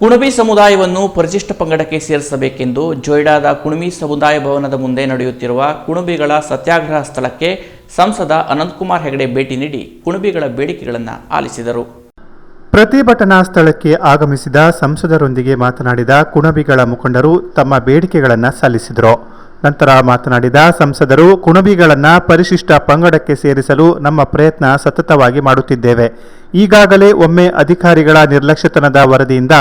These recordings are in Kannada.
ಕುಣಬಿ ಸಮುದಾಯವನ್ನು ಪರಿಶಿಷ್ಟ ಪಂಗಡಕ್ಕೆ ಸೇರಿಸಬೇಕೆಂದು ಜೊಯ್ಡಾದ ಕುಣಬಿ ಸಮುದಾಯ ಭವನದ ಮುಂದೆ ನಡೆಯುತ್ತಿರುವ ಕುಣಬಿಗಳ ಸತ್ಯಾಗ್ರಹ ಸ್ಥಳಕ್ಕೆ ಸಂಸದ ಅನಂತಕುಮಾರ್ ಹೆಗಡೆ ಭೇಟಿ ನೀಡಿ ಕುಣಬಿಗಳ ಬೇಡಿಕೆಗಳನ್ನು ಆಲಿಸಿದರು. ಪ್ರತಿಭಟನಾ ಸ್ಥಳಕ್ಕೆ ಆಗಮಿಸಿದ ಸಂಸದರೊಂದಿಗೆ ಮಾತನಾಡಿದ ಕುಣಬಿಗಳ ಮುಖಂಡರು ತಮ್ಮ ಬೇಡಿಕೆಗಳನ್ನು ಸಲ್ಲಿಸಿದರು. ನಂತರ ಮಾತನಾಡಿದ ಸಂಸದರು, ಕುಣಬಿಗಳನ್ನು ಪರಿಶಿಷ್ಟ ಪಂಗಡಕ್ಕೆ ಸೇರಿಸಲು ನಮ್ಮ ಪ್ರಯತ್ನ ಸತತವಾಗಿ ಮಾಡುತ್ತಿದ್ದೇವೆ. ಈಗಾಗಲೇ ಒಮ್ಮೆ ಅಧಿಕಾರಿಗಳ ನಿರ್ಲಕ್ಷ್ಯತನದ ವರದಿಯಿಂದ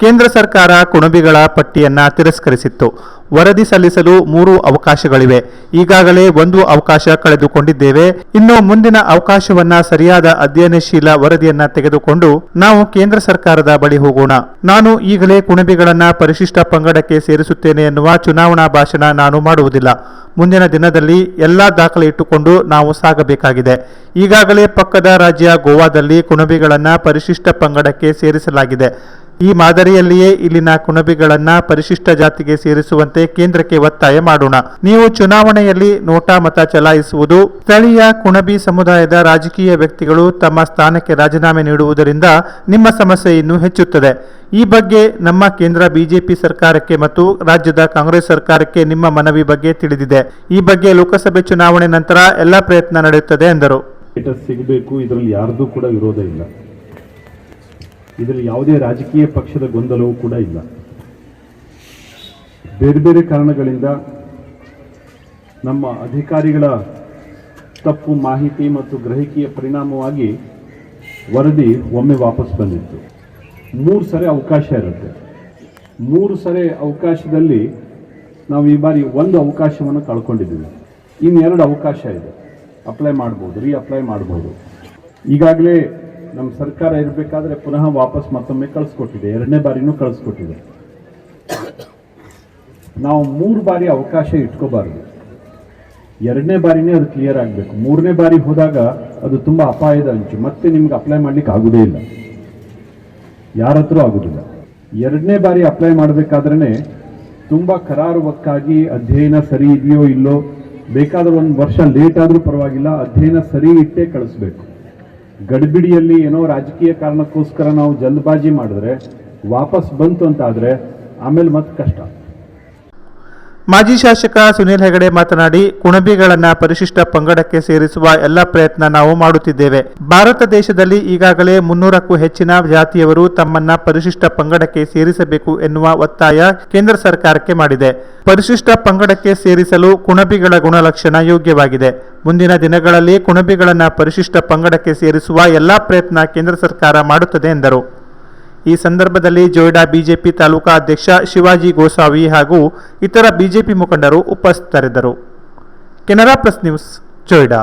ಕೇಂದ್ರ ಸರ್ಕಾರ ಕುಣಬಿಗಳ ಪಟ್ಟಿಯನ್ನ ತಿರಸ್ಕರಿಸಿತ್ತು. ವರದಿ ಸಲ್ಲಿಸಲು ಮೂರು ಅವಕಾಶಗಳಿವೆ. ಈಗಾಗಲೇ ಒಂದು ಅವಕಾಶ ಕಳೆದುಕೊಂಡಿದ್ದೇವೆ. ಇನ್ನು ಮುಂದಿನ ಅವಕಾಶವನ್ನ ಸರಿಯಾದ ಅಧ್ಯಯನಶೀಲ ವರದಿಯನ್ನ ತೆಗೆದುಕೊಂಡು ನಾವು ಕೇಂದ್ರ ಸರ್ಕಾರದ ಬಳಿ ಹೋಗೋಣ. ನಾನು ಈಗಲೇ ಕುಣಬಿಗಳನ್ನ ಪರಿಶಿಷ್ಟ ಪಂಗಡಕ್ಕೆ ಸೇರಿಸುತ್ತೇನೆ ಎನ್ನುವ ಚುನಾವಣಾ ಭಾಷಣ ನಾನು ಮಾಡುವುದಿಲ್ಲ. ಮುಂದಿನ ದಿನದಲ್ಲಿ ಎಲ್ಲಾ ದಾಖಲೆ ಇಟ್ಟುಕೊಂಡು ನಾವು ಸಾಗಬೇಕಾಗಿದೆ. ಈಗಾಗಲೇ ಪಕ್ಕದ ರಾಜ್ಯ ಗೋವಾದಲ್ಲಿ ಕುಣಬಿಗಳನ್ನ ಪರಿಶಿಷ್ಟ ಪಂಗಡಕ್ಕೆ ಸೇರಿಸಲಾಗಿದೆ. ಈ ಮಾದರಿಯಲ್ಲಿಯೇ ಇಲ್ಲಿನ ಕುಣಬಿಗಳನ್ನ ಪರಿಶಿಷ್ಟ ಜಾತಿಗೆ ಸೇರಿಸುವಂತೆ ಕೇಂದ್ರಕ್ಕೆ ಒತ್ತಾಯ ಮಾಡೋಣ. ನೀವು ಚುನಾವಣೆಯಲ್ಲಿ ನೋಟಾ ಮತ ಚಲಾಯಿಸುವುದು ಸ್ಥಳೀಯ ಕುಣಬಿ ಸಮುದಾಯದ ರಾಜಕೀಯ ವ್ಯಕ್ತಿಗಳು ತಮ್ಮ ಸ್ಥಾನಕ್ಕೆ ರಾಜೀನಾಮೆ ನೀಡುವುದರಿಂದ ನಿಮ್ಮ ಸಮಸ್ಯೆ ಇನ್ನೂ ಹೆಚ್ಚುತ್ತದೆ. ಈ ಬಗ್ಗೆ ನಮ್ಮ ಕೇಂದ್ರ ಬಿಜೆಪಿ ಸರ್ಕಾರಕ್ಕೆ ಮತ್ತು ರಾಜ್ಯದ ಕಾಂಗ್ರೆಸ್ ಸರ್ಕಾರಕ್ಕೆ ನಿಮ್ಮ ಮನವಿ ಬಗ್ಗೆ ತಿಳಿದಿದೆ. ಈ ಬಗ್ಗೆ ಲೋಕಸಭೆ ಚುನಾವಣೆ ನಂತರ ಎಲ್ಲ ಪ್ರಯತ್ನ ನಡೆಯುತ್ತದೆ ಎಂದರು. ಸಿಗಬೇಕು, ಇದರಲ್ಲಿ ಯಾರ್ದು ಕೂಡ ವಿರೋಧ ಇಲ್ಲ. ಇದರಲ್ಲಿ ಯಾವುದೇ ರಾಜಕೀಯ ಪಕ್ಷದ ಗೊಂದಲವೂ ಕೂಡ ಇಲ್ಲ. ಬೇರೆ ಬೇರೆ ಕಾರಣಗಳಿಂದ ನಮ್ಮ ಅಧಿಕಾರಿಗಳ ತಪ್ಪು ಮಾಹಿತಿ ಮತ್ತು ಗ್ರಹಿಕೆಯ ಪರಿಣಾಮವಾಗಿ ವರದಿ ಒಮ್ಮೆ ವಾಪಸ್ ಬಂದಿತ್ತು. ಮೂರು ಸರಿ ಅವಕಾಶ ಇರುತ್ತೆ. ಮೂರು ಸರಿ ಅವಕಾಶದಲ್ಲಿ ನಾವು ಈ ಬಾರಿ ಒಂದು ಅವಕಾಶವನ್ನು ಕಳ್ಕೊಂಡಿದ್ದೀವಿ. ಇನ್ನೆರಡು ಅವಕಾಶ ಇದೆ. ಅಪ್ಲೈ ಮಾಡ್ಬೋದು ರೀ ಅಪ್ಲೈ ಮಾಡ್ಬೋದು. ಈಗಾಗಲೇ ನಮ್ಮ ಸರ್ಕಾರ ಇರಬೇಕಾದ್ರೆ ಪುನಃ ವಾಪಸ್ ಮತ್ತೊಮ್ಮೆ ಕಳಿಸ್ಕೊಟ್ಟಿದೆ, ಎರಡನೇ ಬಾರಿನೂ ಕಳಿಸ್ಕೊಟ್ಟಿದೆ. ನಾವು ಮೂರು ಬಾರಿ ಅವಕಾಶ ಇಟ್ಕೋಬಾರ್ದು. ಎರಡನೇ ಬಾರಿನೇ ಅದು ಕ್ಲಿಯರ್ ಆಗಬೇಕು. ಮೂರನೇ ಬಾರಿ ಹೋದಾಗ ಅದು ತುಂಬ ಅಪಾಯದ ಅಂಚು. ಮತ್ತೆ ನಿಮ್ಗೆ ಅಪ್ಲೈ ಮಾಡ್ಲಿಕ್ಕೆ ಆಗೋದೇ ಇಲ್ಲ. ಯಾರ ಹತ್ರ ಆಗೋದಿಲ್ಲ. ಎರಡನೇ ಬಾರಿ ಅಪ್ಲೈ ಮಾಡಬೇಕಾದ್ರೆ ತುಂಬ ಕರಾರುವಕ್ಕಾಗಿ ಅಧ್ಯಯನ ಸರಿ ಇದೆಯೋ ಇಲ್ಲೋ ಬೇಕಾದ್ರೆ ಒಂದು ವರ್ಷ ಲೇಟ್ ಆದರೂ ಪರವಾಗಿಲ್ಲ, ಅಧ್ಯಯನ ಸರಿ ಇಟ್ಟೇ ಕಳಿಸ್ಬೇಕು. ಗಡಿಬಿಡಿಯಲ್ಲಿ ಏನೋ ರಾಜಕೀಯ ಕಾರಣಕ್ಕೋಸ್ಕರ ನಾವು ಜಲ್ದಬಾಜಿ ಮಾಡಿದ್ರೆ ವಾಪಸ್ ಬಂತು ಅಂತಾದರೆ ಆಮೇಲೆ ಮತ್ತೆ ಕಷ್ಟ. ಮಾಜಿ ಶಾಸಕ ಸುನೀಲ್ ಹೆಗಡೆ ಮಾತನಾಡಿ, ಕುಣಬಿಗಳನ್ನ ಪರಿಶಿಷ್ಟ ಪಂಗಡಕ್ಕೆ ಸೇರಿಸುವ ಎಲ್ಲ ಪ್ರಯತ್ನ ನಾವು ಮಾಡುತ್ತಿದ್ದೇವೆ. ಭಾರತ ದೇಶದಲ್ಲಿ ಈಗಾಗಲೇ ಮುನ್ನೂರಕ್ಕೂ ಹೆಚ್ಚಿನ ಜಾತಿಯವರು ತಮ್ಮನ್ನ ಪರಿಶಿಷ್ಟ ಪಂಗಡಕ್ಕೆ ಸೇರಿಸಬೇಕು ಎನ್ನುವ ಒತ್ತಾಯ ಕೇಂದ್ರ ಸರ್ಕಾರಕ್ಕೆ ಮಾಡಿದೆ. ಪರಿಶಿಷ್ಟ ಪಂಗಡಕ್ಕೆ ಸೇರಿಸಲು ಕುಣಬಿಗಳ ಗುಣಲಕ್ಷಣ ಯೋಗ್ಯವಾಗಿದೆ. ಮುಂದಿನ ದಿನಗಳಲ್ಲಿ ಕುಣಬಿಗಳನ್ನ ಪರಿಶಿಷ್ಟ ಪಂಗಡಕ್ಕೆ ಸೇರಿಸುವ ಎಲ್ಲಾ ಪ್ರಯತ್ನ ಕೇಂದ್ರ ಸರ್ಕಾರ ಮಾಡುತ್ತದೆ ಎಂದರು. ಈ ಸಂದರ್ಭದಲ್ಲಿ ಜೋಯ್ಡಾ ಬಿಜೆಪಿ ತಾಲೂಕಾ ಅಧ್ಯಕ್ಷ ಶಿವಾಜಿ ಗೋಸಾವಿ ಹಾಗೂ ಇತರ ಬಿಜೆಪಿ ಮುಖಂಡರು ಉಪಸ್ಥಿತರಿದ್ದರು. Canara press news, Joida.